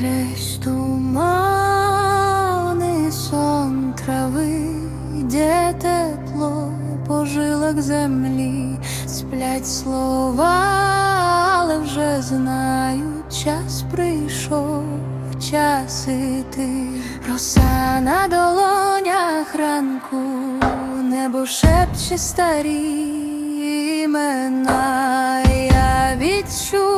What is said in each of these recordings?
Крізь тумани сон трави, де тепло по землі, сплять слова, але вже знають, час прийшов, час іти. Роса на долонях ранку, небо шепче старі імена. Я відчуваю,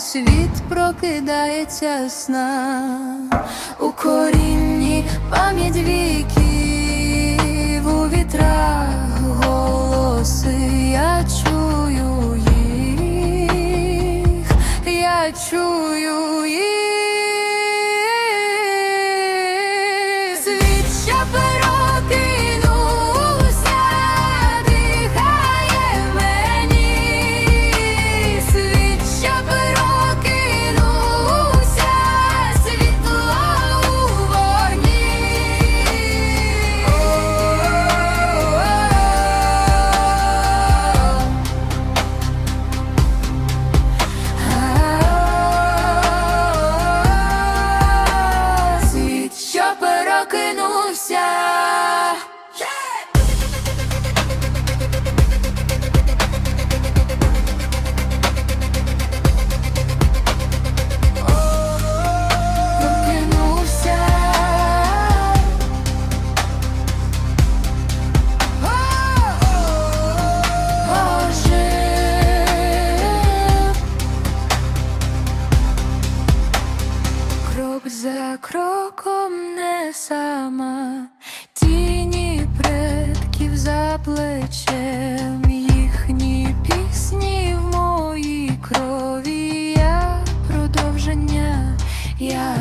світ прокидається сна у корінні пам'ять віків у вітрах голоси. Я чую їх, я чую їх. Прокинувся. За кроком не сама, тіні предків за плечем, їхні пісні в моїй крові, я продовження, я